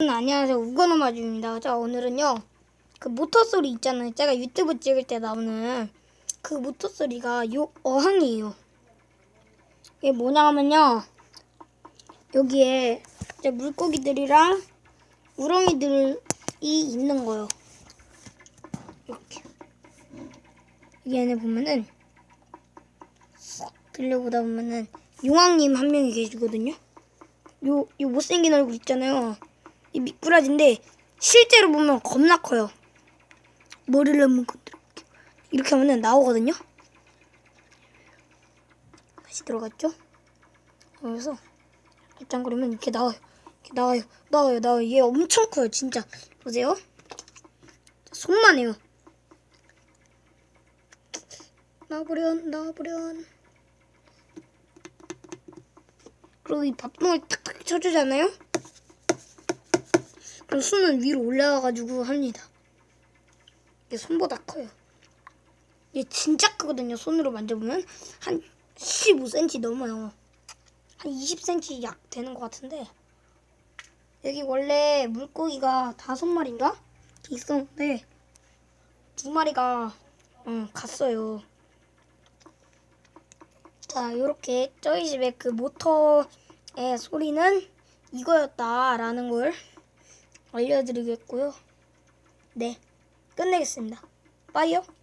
안녕하세요. 우건우마주입니다. 자 오늘은요 그 모터 소리 있잖아요. 제가 유튜브 찍을 때 나오는 그 모터 소리가 요 어항이에요. 이게 뭐냐 하면요 여기에 이제 물고기들이랑 우렁이들이 있는 거예요. 이렇게. 여기 안에 보면은 쏙 들려보다 보면은 용왕님 한 명이 계시거든요. 요, 요 못생긴 얼굴 있잖아요. 이 미꾸라지인데 실제로 보면 겁나 커요. 머리를 한번 건드려 이렇게 하면은 나오거든요. 다시 들어갔죠? 그래서 짱거리면 이렇게 나와요. 이렇게 나와요. 나와요. 나와요. 얘 엄청 커요. 진짜. 보세요. 손만 해요. 나와버련 나와버련 그리고 이 밥통을 탁탁 쳐주잖아요? 그럼 손은 위로 올라가가지고 합니다. 이게 손보다 커요. 얘 진짜 크거든요. 손으로 만져보면 한 15cm 넘어요. 한 20cm 약 되는 것 같은데 여기 원래 물고기가 다섯 마리인가 있었는데 두 마리가 어, 갔어요. 자, 이렇게 저희 집의 그 모터의 소리는 이거였다라는 걸 알려드리겠고요. 네, 끝내겠습니다. 빠이요.